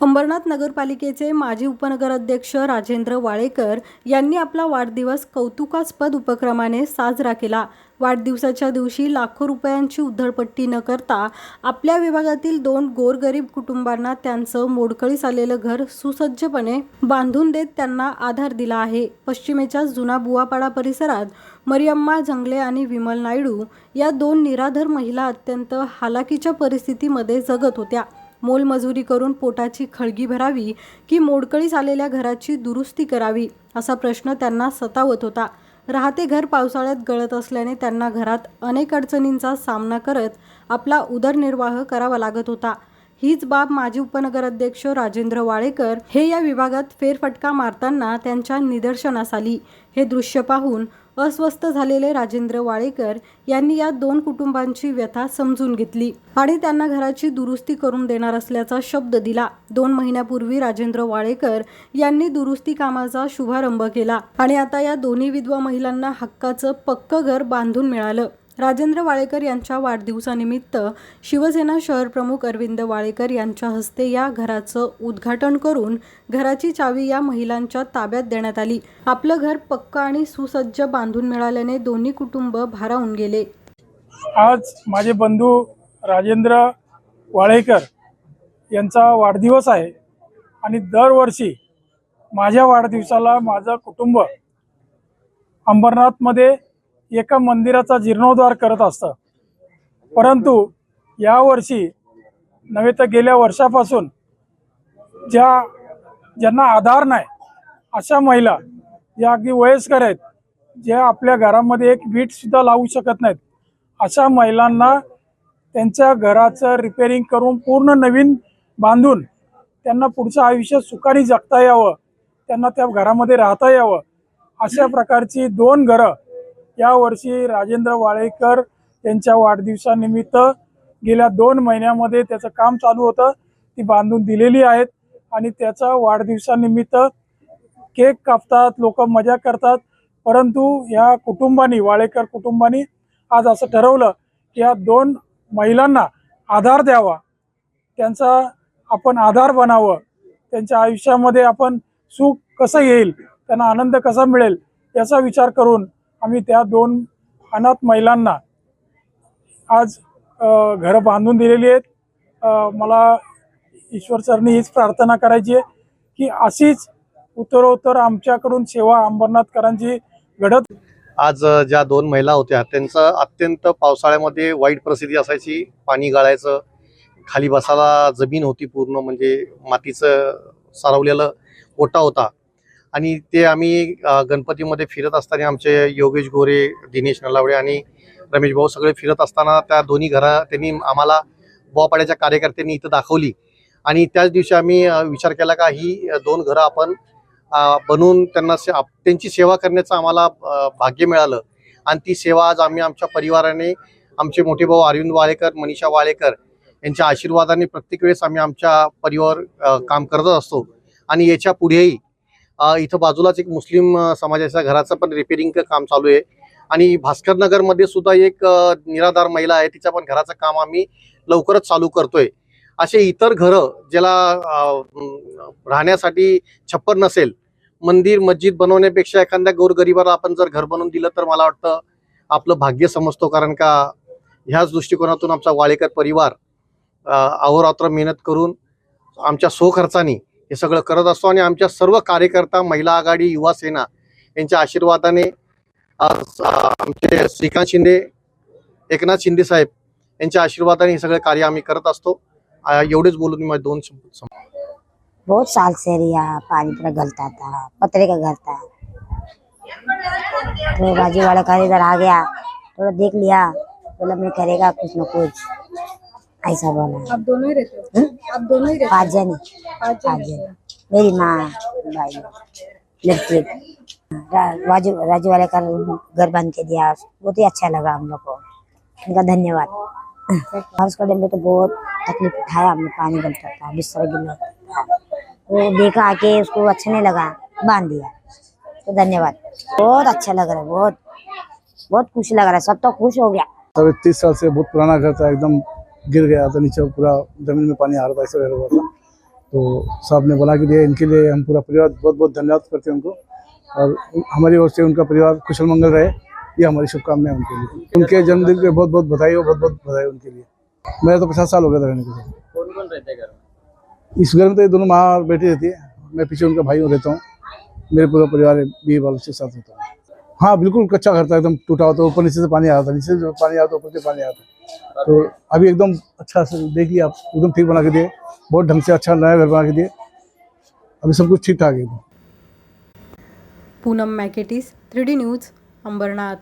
अंबरनाथ नगरपालिकेचे माजी उपनगराध्यक्ष राजेंद्र वाळेकर यांनी आपला वाढदिवस कौतुकास्पद उपक्रमाने साजरा केला. वाढदिवसाच्या दिवशी लाखो रुपयांची उधळपट्टी न करता आपल्या विभागातील दोन गोरगरीब कुटुंबांना त्यांचं मोडकळीस आलेलं घर सुसज्जपणे बांधून देत त्यांना आधार दिला आहे. पश्चिमेच्या जुना बुवापाडा परिसरात मरियम्मा जंगले आणि विमल नायडू या दोन निराधार महिला अत्यंत हालाकीच्या परिस्थितीमध्ये जगत होत्या. मोलमजुरी करून पोटाची खळगी भरावी की मोडकळीस आलेल्या घराची दुरुस्ती करावी असा प्रश्न त्यांना सतावत होता. राहते घर पावसाळ्यात गळत असल्याने त्यांना घरात अनेक अडचणींचा सामना करत आपला उदरनिर्वाह करावा लागत होता. हीच बाब माजी उपनगराध्यक्ष राजेंद्र वाळेकर हे या विभागात फेरफटका मारताना त्यांच्या निदर्शनास आली. हे दृश्य पाहून अस्वस्थ झालेले राजेंद्र वाळेकर यांनी या दोन कुटुंबांची व्यथा समजून घेतली आणि त्यांना घराची दुरुस्ती करून देणार असल्याचा शब्द दिला. दोन महिन्यापूर्वी राजेंद्र वाळेकर यांनी दुरुस्ती कामाचा शुभारंभ केला आणि आता या दोन्ही विधवा महिलांना हक्काचं पक्क घर बांधून मिळालं. राजेंद्र वाळेकर यांच्या वाढदिवसानिमित्त शिवसेना शहर प्रमुख अरविंद वाळेकर यांच्या हस्ते या घराचं उद्घाटन करून घराची चावी या महिलांच्या ताब्यात देण्यात आली. आपलं घर पक्क आणि सुसज्ज बांधून मिळाल्याने दोन्ही कुटुंब भारावून गेले. आज माझे बंधू राजेंद्र वाळेकर यांचा वाढदिवस आहे आणि दरवर्षी माझ्या वाढदिवसाला माझं कुटुंब अंबरनाथमध्ये एका मंदिराचा जीर्णोद्धार करत असतं. परंतु यावर्षी नव्हे तर गेल्या वर्षापासून ज्या ज्यांना आधार नाही अशा महिला ज्या अगदी वयस्कर आहेत ज्या आपल्या घरामध्ये एक वीटसुद्धा लावू शकत नाहीत अशा महिलांना त्यांच्या घराचं रिपेरिंग करून पूर्ण नवीन बांधून त्यांना पुढचं आयुष्य सुखाने जगता यावं त्यांना त्या घरामध्ये राहता यावं अशा प्रकारची दोन घरं यावर्षी राजेंद्र वाळेकर यांच्या वाढदिवसानिमित्त गेल्या दोन महिन्यामध्ये त्याचं काम चालू होतं. ती बांधून दिलेली आहेत आणि त्याचा वाढदिवसानिमित्त केक कापतात लोक मजा करतात. परंतु या कुटुंबानी वाळेकर कुटुंबानी आज असं ठरवलं की या दोन महिलांना आधार द्यावा. त्यांचा आपण आधार बनावं. त्यांच्या आयुष्यामध्ये आपण सुख कसं येईल त्यांना आनंद कसा मिळेल याचा विचार करून आम्ही त्या दोन अनाथ महिलांना आज घरं बांधून दिलेली आहेत. मला ईश्वर सरनी हीच प्रार्थना करायची आहे की अशीच उत्तरोत्तर आमच्याकडून सेवा अंबरनाथकरांची घडत आज ज्या दोन महिला होत्या त्यांचं अत्यंत पावसाळ्यामध्ये वाईट परिस्थिती असायची. पाणी गाळायचं खाली बसायला जमीन होती पूर्ण म्हणजे मातीचं सारवलेलं ओटा होता. आणि ते आम्ही गणपतीमध्ये फिरत असताना आमचे योगेश गोरे दिनेश नलावडे आणि रमेश भाऊ सगळे फिरत असताना त्या दोन्ही घरा त्यांनी आम्हाला बोवापाड्याच्या कार्यकर्त्यांनी इथं दाखवली. आणि त्याच दिवशी आम्ही विचार केला का ही दोन घरं आपण बनवून त्यांना से आप- त्यांची सेवा करण्याचं आम्हाला भाग्य मिळालं. आणि ती सेवा आज आम्ही आमच्या परिवाराने आमचे मोठे भाऊ अरविंद वाळेकर मनीषा वाळेकर यांच्या आशीर्वादाने प्रत्येक वेळेस आम्ही आमच्या परिवार काम करत असतो. आणि याच्या पुढेही इथं बाजूलाच एक मुस्लिम समाजाच्या घराचं पण रिपेरिंगचं काम चालू आहे. आणि भास्कर नगरमध्ये सुद्धा एक निराधार महिला आहे. तिच्या पण घराचं काम आम्ही लवकरच चालू करतोय. असे इतर घरं ज्याला राहण्यासाठी छप्पर नसेल मंदिर मस्जिद बनवण्यापेक्षा एखाद्या गोरगरिबाला आपण जर घर बनवून दिलं तर मला वाटतं आपलं भाग्य समजतो. कारण का ह्याच दृष्टिकोनातून आमचा वाळेकर परिवार अहोरात्र मेहनत करून आमच्या सोखर्चानी हे सगळं करत असतो आणि आमच्या सर्व कार्यकर्ता महिला आघाडी युवा सेना यांच्या आशीर्वादाने आज, आमचे श्रीकांत शिंदे एकनाथ शिंदे साहेब यांच्या आशीर्वादाने हे सगळं कार्य आम्ही करत असतो. एवढेच बोलून मी दोन. बहुत साल से यहाँ पानी पूरा गलता था पतरे का घर था तो राजू वाला घर इधर आ गया। थोड़ा देख लिया। बोला मैं करेगा कुछ न कुछ। ऐसा बोला। आप दोनों ही रहते हो? आप दोनों ही पाँच जने पाँच जने मेरी माँ भाई। लड़की राजू राजू वाले का घर बन के दिया। बहुत ही अच्छा लगा हम लोग को। उनका धन्यवाद। बारिश का पे तो बहुत तकलीफ़ उठाया हमने पानी बनता था बिस्तर गिरना था वो देखा आके उसको अच्छा नहीं लगा बाँध दिया। तो धन्यवाद। बहुत अच्छा लग रहा है बहुत। बहुत खुश लग रहा है। सब तो खुश हो गया। सब तीस साल से बहुत पुराना घर था एकदम गिर गया था नीचे पूरा ज़मीन में पानी आ रहा था ऐसा हुआ था। तो साहब ने बना के दिया इनके लिए हम पूरा परिवार बहुत बहुत धन्यवाद करते हैं उनको। और हमारी ओर से उनका परिवार कुशल मंगल रहे ये हमारी शुभकामनाएँ उनके लिए। उनके जन्मदिन पे बहुत बहुत बधाई हो बहुत बहुत बधाई उनके लिए। मेरा तो पचास साल हो गया था रहने को। कौन कौन रहते हैं घर में? इस घर में तो ये दोनों माँ और बेटी रहती है। मैं पीछे उनका भाई रहता हूँ। मेरे पूरा परिवार बीवी बाल के साथ रहता हूँ। हाँ बिल्कुल कच्चा घर था एकदम टूटा हुआ था ऊपर नीचे से पानी आ रहा था नीचे से पानी आता ऊपर से पानी आता तो अभी एकदम अच्छा देख लिया आप, एकदम ठीक बना के दिए, बहुत ढंग से अच्छा नया घर बना के दिए। अभी सब कुछ ठीक ठाक है पूनम मैकेटिस थ्री न्यूज़, अंबरनाथ।